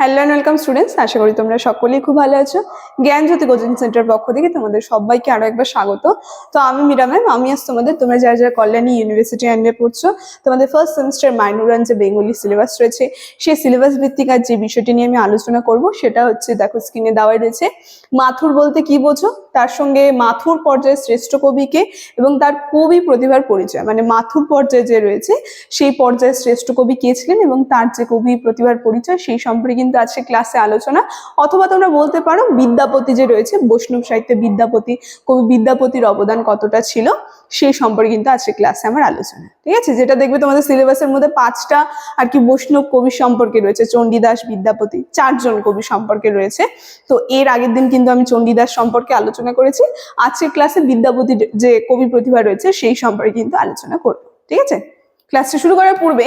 Hello and welcome students আশা করি তোমরা সকলেই খুব ভালো আছো। জ্ঞান জ্যোতি কোচিং সেন্টার পক্ষ থেকে তোমাদের সবাইকে আরও একবার স্বাগত। তো আমি মীরা ম্যাম আমি আজ তোমাদের, তোমরা যারা যারা কল্যাণী ইউনিভার্সিটি আন্ডারে পড়ছো, তোমাদের ফার্স্ট সেমিস্টার মাইনুরান যে বেঙ্গলি সিলেবাস রয়েছে, সেই সিলেবাস ভিত্তিক আজ যে বিষয়টি নিয়ে আমি আলোচনা করব, সেটা হচ্ছে দেখো স্ক্রিনে দেওয়াই রয়েছে, মাথুর বলতে কি বোঝো? তার সঙ্গে মাথুর পর্যায়ে শ্রেষ্ঠ কবিকে এবং তার কবি প্রতিভার পরিচয় মানে মাথুর পর্যায়ে যে রয়েছে, সেই পর্যায়ে শ্রেষ্ঠ কবি কে ছিলেন? এবং তার যে কবি প্রতিভার পরিচয়, সেই সম্পর্কে কিন্তু আজকে ক্লাসে আলোচনা, অথবা তোমরা বলতে পারো বিদ্যাপতি যে রয়েছে, বৈষ্ণব সাহিত্যে বিদ্যাপতি, কবি বিদ্যাপতির অবদান কতটা ছিল সেই সম্পর্কে কিন্তু আজকে ক্লাসে আমার আলোচনা। ঠিক আছে? যেটা দেখবে তোমাদের সিলেবাসের মধ্যে পাঁচটা আর কি বৈষ্ণব কবি সম্পর্কে রয়েছে, চণ্ডীদাস, বিদ্যাপতি, চারজন কবি সম্পর্কে রয়েছে। তো এর আগের দিন কিন্তু আমি চণ্ডীদাস সম্পর্কে আলোচনা করেছি। আজকের ক্লাসে বিদ্যাপতির যে কবি প্রতিভা রয়েছে, সেই সম্পর্কে কিন্তু আলোচনা করব। ঠিক আছে? ক্লাসটা শুরু করার পূর্বে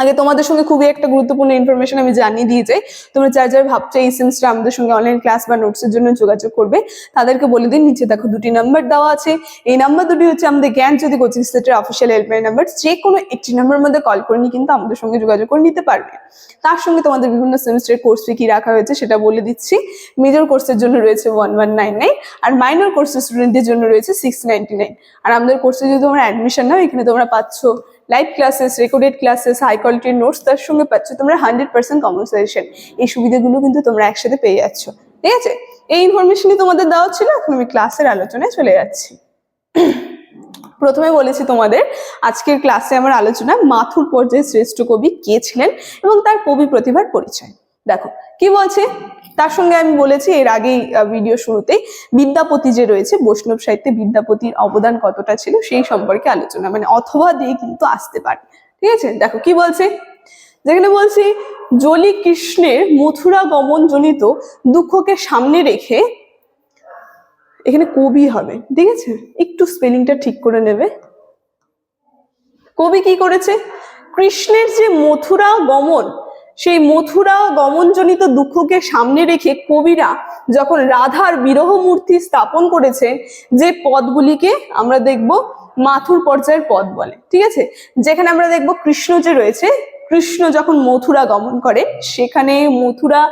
আগে তোমাদের সঙ্গে খুবই একটা গুরুত্বপূর্ণ ইনফরমেশন আমি জানিয়ে দিয়ে যাই তোমরা যার যার ভাবছ এই সেমিস্টার আমাদের সঙ্গে অনলাইন ক্লাস বা নোটসের জন্য যোগাযোগ করবে। তাদেরকে বলে দিন, নিচে দেখো দুটি নাম্বার দেওয়া আছে। এই নাম্বার দুটি হচ্ছে আমাদের জ্ঞান যদি coaching center official helpline number যে কোনো একটি নাম্বারের মধ্যে কল করে নিয়ে কিন্তু আমাদের সঙ্গে যোগাযোগ করে নিতে পারবে। তার সঙ্গে তোমাদের বিভিন্ন সেমিস্টারের কোর্স কি রাখা হয়েছে সেটা বলে দিচ্ছি। মেজর কোর্সের জন্য রয়েছে ওয়ান ওয়ান নাইন নাইন আর মাইনর কোর্সের স্টুডেন্টদের জন্য রয়েছে সিক্স নাইনটি নাইন আর আমাদের কোর্সে যদি তোমরা অ্যাডমিশন নাও, এখানে তোমরা পাচ্ছ live classes recorded classes high কোয়ালিটির নোটস তার সঙ্গে পাচ্ছ তোমরা হান্ড্রেড পার্সেন্ট কম্পেনসেশন এই সুবিধাগুলো কিন্তু তোমরা একসাথে পেয়ে যাচ্ছ। ঠিক আছে? এই ইনফরমেশনই তোমাদের দেওয়া ছিল, এখন আমি ক্লাসের আলোচনায় চলে যাচ্ছি। প্রথমে বলেছি তোমাদের, আজকের ক্লাসে আমার আলোচনা মাথুর পর্যায়ে শ্রেষ্ঠ কবি কে ছিলেন এবং তার কবি প্রতিভার পরিচয়। দেখো, কি বলছে? তার সঙ্গে আমি বলেছি, এর আগেই ভিডিও শুরুতে বিদ্যাপতি যে রয়েছে, বৈষ্ণব সাহিত্যে বিদ্যাপতির অবদান কতটা ছিল সেই সম্পর্কে আলোচনা মানে অথবা দিয়ে কিন্তু আসতে পারে। ঠিক আছে? দেখো, কি বলছে? যেখানে বলছি, জলি কৃষ্ণের মথুরা গমন জনিত দুঃখকে সামনে রেখে এখানে কবি হবে। ঠিক আছে? একটু স্পেলিংটা ঠিক করে নেবে। কবি কি করেছে? কৃষ্ণের যে মথুরা গমন সেই মথুরা গমনজনিত দুঃখকে সামনে রেখে কবিরা যখন রাধার বিরহ মূর্তি স্থাপন করেছে, যে পদগুলিকে আমরা দেখব মাথুর পর্যায়ের পদ বলে, ঠিক আছে? যেখানে আমরা দেখব কৃষ্ণ যে রয়েছে, কৃষ্ণ যখন মথুরা গমন করে, সেখানে মথুরা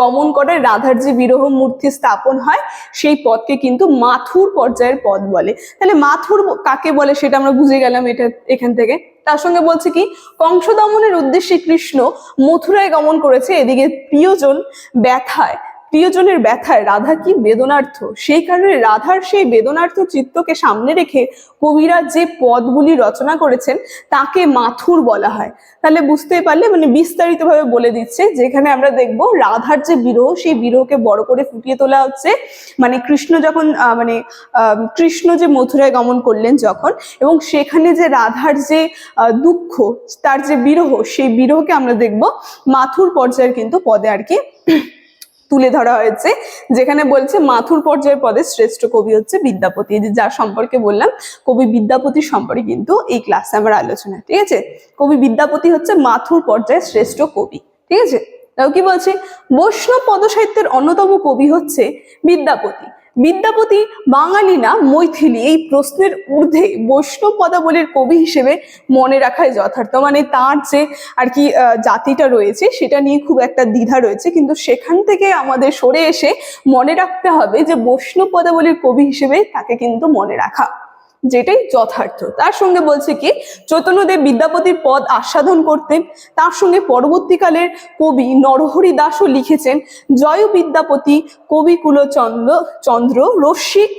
গমন করে রাধার যে বিরহ মূর্তি স্থাপন হয়, সেই পদকে কিন্তু মাথুর পর্যায়ের পদ বলে। তাহলে মাথুর কাকে বলে সেটা আমরা বুঝে গেলাম এটা এখান থেকে। তার সঙ্গে বলছে কি কংস দমনের উদ্দেশ্যে কৃষ্ণ মথুরায় গমন করেছে এদিকে প্রিয়জন ব্যথায়। প্রিয়জনের ব্যথায় রাধা কি বেদনার্থ? সেই কারণে রাধার সেই বেদনার্থ চিত্তকে সামনে রেখে কবিরা যে পদগুলি রচনা করেছেন, তাকে মাথুর বলা হয়। তাহলে বুঝতেই পারলে মানে বিস্তারিতভাবে বলে দিচ্ছে, যেখানে আমরা দেখব রাধার যে বিরহ, সেই বিরহকে বড় করে ফুটিয়ে তোলা হচ্ছে। মানে কৃষ্ণ যখন মানে কৃষ্ণ যে মথুরায় গমন করলেন যখন, এবং সেখানে যে রাধার যে দুঃখ, তার যে বিরহ, সেই বিরহকে আমরা দেখব মাথুর পর্যায়ের কিন্তু পদে আর কি তুলে ধরা হয়েছে, যেখানে বলছে মাথুর পর্যায়ের পদে শ্রেষ্ঠ কবি হচ্ছে বিদ্যাপতি। যার সম্পর্কে বললাম, কবি বিদ্যাপতি সম্পর্কে কিন্তু এই ক্লাসে আমার আলোচনা, ঠিক আছে? কবি বিদ্যাপতি হচ্ছে মাথুর পর্যায়ের শ্রেষ্ঠ কবি, ঠিক আছে? তাও কি বলছে? বৈষ্ণব পদসাহিত্যের অন্যতম কবি হচ্ছে বিদ্যাপতি। বিদ্যাপতি বাঙালি না, মৈথিলি। এই প্রশ্নের ঊর্ধ্বে বৈষ্ণব পদাবলীর কবি হিসেবে মনে রাখায় যথার্থ। মানে তার যে আর কি জাতিটা রয়েছে, সেটা নিয়ে খুব একটা দ্বিধা রয়েছে। কিন্তু সেখান থেকে আমাদের সরে এসে মনে রাখতে হবে যে, বৈষ্ণব পদাবলীর কবি হিসেবে তাকে কিন্তু মনে রাখা যেটাই যথার্থ। তার সঙ্গে বলছে কি চৈতন্যদেব বিদ্যাপতির পদ আস্বাদন করতেন। তার সঙ্গে পরবর্তীকালের কবি নরহরি দাসও লিখেছেন, জয় বিদ্যাপতি কবি কুলচন্দ্র, চন্দ্র রশ্মিক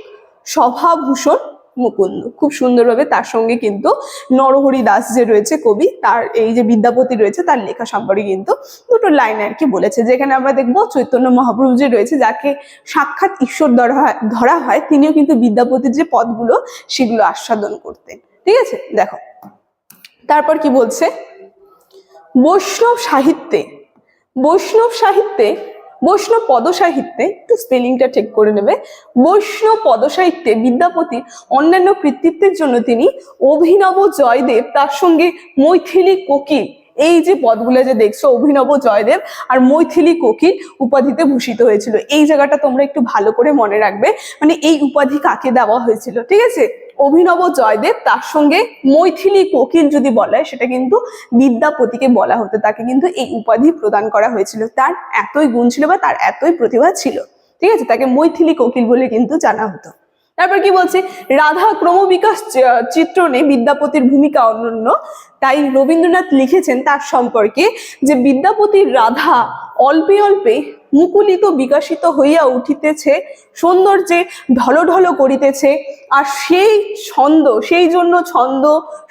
সভাভূষণ মুকুন্দ। খুব সুন্দরভাবে তার সঙ্গে কিন্তু নরহরি দাস যে রয়েছে কবি, তার এই যে বিদ্যাপতি রয়েছে, তার লেখা সম্পর্কে কিন্তু দুটো লাইন আর কি বলেছে। যেখানে আমরা দেখব চৈতন্য মহাপ্রভু যে রয়েছে, যাকে সাক্ষাৎ ঈশ্বর ধরা হয় ধরা হয়, তিনিও কিন্তু বিদ্যাপতির যে পদগুলো, সেগুলো আস্বাদন করতেন। ঠিক আছে? দেখো। তারপর কি বলছে? বৈষ্ণব সাহিত্যে বৈষ্ণব সাহিত্যে বৈষ্ণব পদ সাহিত্যে একটু স্পেলিংটা ঠিক করে নেবে। বৈষ্ণব পদসাহিত্যে বিদ্যাপতি অন্যান্য কৃতিত্বের জন্য তিনি অভিনব জয়দেব তার সঙ্গে মৈথিলি কোকিল এই যে পদগুলো যে দেখছ, অভিনব জয়দেব আর মৈথিলী কোকিল উপাধিতে ভূষিত হয়েছিল। এই জায়গাটা তোমরা একটু ভালো করে মনে রাখবে। মানে এই উপাধি কাকে দেওয়া হয়েছিল, ঠিক আছে? অভিনব জয়দেব, তার সঙ্গে মৈথিলী কোকিল যদি বলা হয় সেটা কিন্তু বিদ্যাপতিকে বলা হতো। তাকে কিন্তু এই উপাধি প্রদান করা হয়েছিল। তার এতই গুণ ছিল বা তার এতই প্রতিভা ছিল, ঠিক আছে? তাকে মৈথিলী কোকিল বলে কিন্তু জানা হতো। তারপর কি বলছে? রাধা ক্রমবিকাশ চিত্রণে বিদ্যাপতির ভূমিকা অনন্য। তাই রবীন্দ্রনাথ লিখেছেন তার সম্পর্কে যে বিদ্যাপতির রাধা অল্পে অল্পে মুকুলিত বিকাশিত হইয়া উঠিতেছে, সৌন্দর্যে ঢলঢল করিতেছে, আর সেই ছন্দ, সেই জন্য ছন্দ,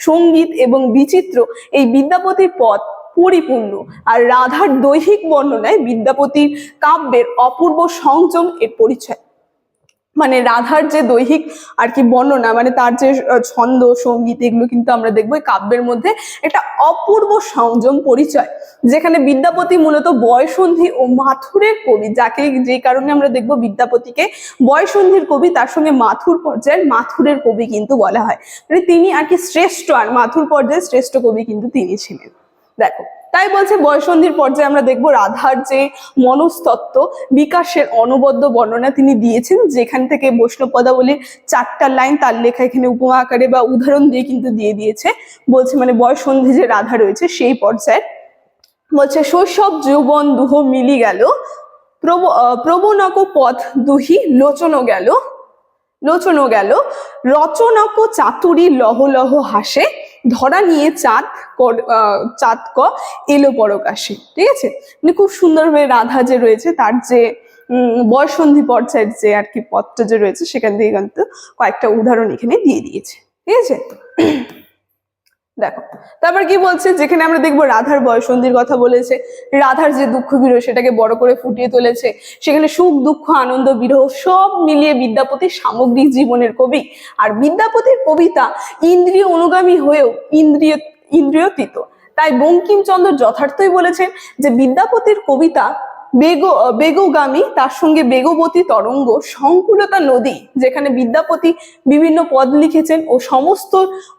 সংগীত এবং বিচিত্র এই বিদ্যাপতির পথ পরিপূর্ণ। আর রাধার দৈহিক বর্ণনায় বিদ্যাপতির কাব্যের অপূর্ব সংযম এর পরিচয়। মানে রাধার যে দৈহিক আর কি বর্ণনা মানে তার যে ছন্দ, সংগীত, এগুলো কিন্তু আমরা দেখব কাব্যের মধ্যে একটা অপূর্ব সংযম পরিচয়, যেখানে বিদ্যাপতি মূলত বয়সন্ধি ও মাথুরের কবি, যাকে যে কারণে আমরা দেখব বিদ্যাপতিকে বয়সন্ধির কবি, তার সঙ্গে মাথুর পর্যায়ের মাথুরের কবি কিন্তু বলা হয়। মানে তিনি আর কি শ্রেষ্ঠ, আর মাথুর পর্যায়ের শ্রেষ্ঠ কবি কিন্তু তিনি ছিলেন। দেখো তাই বলছে বয়সন্ধির পর্যায়ে আমরা দেখব রাধার যে মনস্তত্ত্ব, বিকাশের অনবদ্য বর্ণনা তিনি দিয়েছেন, যেখান থেকে বৈষ্ণব পদাবলীর চারটা লাইন তার লেখা এখানে উপমা আকারে বা উদাহরণ দিয়ে কিন্তু দিয়ে দিয়েছে। বলছে মানে বয়সন্ধি যে রাধা রয়েছে, সেই পর্যায়ে বলছে, শৈশব যৌবন দুহ মিলি গেল, প্রব প্রবণক পথ দুহি লোচনও গেল লোচনও গেল, রচনক চাতুরি লহ লহ হাসে, ধরা নিয়ে চাঁদ চাঁদ ক, এলো পরকাশে, ঠিক আছে? মানে খুব সুন্দরভাবে রাধা যে রয়েছে, তার যে বয়সন্ধি পর্যায়ের যে আর কি পথটা যে রয়েছে, সেখান থেকে কিন্তু কয়েকটা উদাহরণ এখানে দিয়ে দিয়েছে, ঠিক আছে? দেখো, তারপর কি বলছে? যেখানে আমরা দেখব রাধার বয়সন্ধির কথা বলেছে, রাধার যে দুঃখ বিরহ, সেটাকে বড় করে ফুটিয়ে তুলেছে, সেখানে সুখ, দুঃখ, আনন্দ, বিরহ, সব মিলিয়ে বিদ্যাপতির সামগ্রিক জীবনের কবি। আর বিদ্যাপতির কবিতা ইন্দ্রিয় অনুগামী হয়েও, ইন্দ্রিয় ইন্দ্রিয়তীত তাই বঙ্কিমচন্দ্র যথার্থই বলেছেন যে বিদ্যাপতির কবিতা বেগ, বেগগামী, তার সঙ্গে বেগবতী তরঙ্গ, সংকুলতা নদী, যেখানে বিদ্যাপতি বিভিন্ন পদ লিখেছেন ও সমস্ত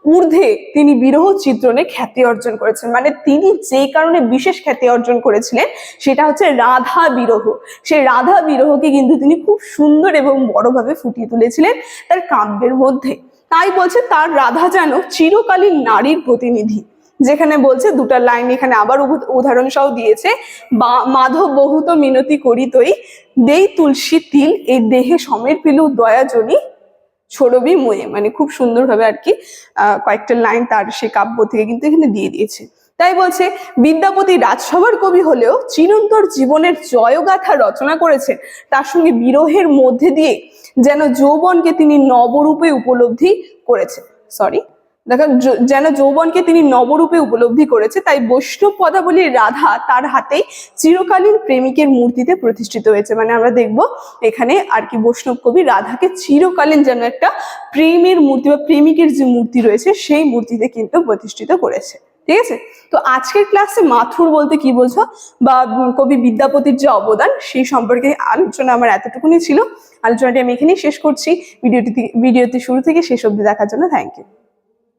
ঊর্ধ্বে তিনি বিরহ চিত্রণে খ্যাতি অর্জন করেছেন। মানে তিনি যে কারণে বিশেষ খ্যাতি অর্জন করেছিলেন, সেটা হচ্ছে রাধা বিরহ। সেই রাধা বিরহকে কিন্তু তিনি খুব সুন্দর এবং বড়ভাবে ফুটিয়ে তুলেছিলেন তার কাব্যের মধ্যে। তাই বলছে তার রাধা যেন চিরকালীন নারীর প্রতিনিধি। যেখানে বলছে দুটা লাইন এখানে আবার উদাহরণ সহ দিয়েছে, বা, মাধব বহুত মিনতি করিতই, দেই তুলসী তিল এই দেহে সমের পিলু দয়াজনী ছড়বি মুয়ে। মানে খুব সুন্দরভাবে আর কি কয়েকটা লাইন তার সে কাব্য থেকে কিন্তু এখানে দিয়ে দিয়েছে। তাই বলছে, বিদ্যাপতি রাজসভার কবি হলেও চিরন্তর জীবনের জয়গাথা রচনা করেছেন। তার সঙ্গে বিরহের মধ্যে দিয়ে যেন যৌবনকে তিনি নবরূপে উপলব্ধি করেছেন। সরি দেখো যেন যৌবনকে তিনি নবরূপে উপলব্ধি করেছে, তাই বৈষ্ণব পদাবলীর রাধা তার হাতে চিরকালীন প্রেমিকের মূর্তিতে প্রতিষ্ঠিত হয়েছে। মানে আমরা দেখব এখানে আর কি বৈষ্ণব কবি রাধাকে চিরকালীন যেন একটা প্রেমের মূর্তি বা প্রেমিকের যে মূর্তি রয়েছে, সেই মূর্তিতে কিন্তু প্রতিষ্ঠিত করেছে। ঠিক আছে? তো আজকের ক্লাসে মাথুর বলতে কি বোঝো? বা কবি বিদ্যাপতির যে অবদান, সেই সম্পর্কে আলোচনা আমার এতটুকুনি ছিল। আলোচনাটি আমি এখানেই শেষ করছি। ভিডিওটি ভিডিওতে শুরু থেকে শেষ অব্দি দেখার জন্য থ্যাংক ইউ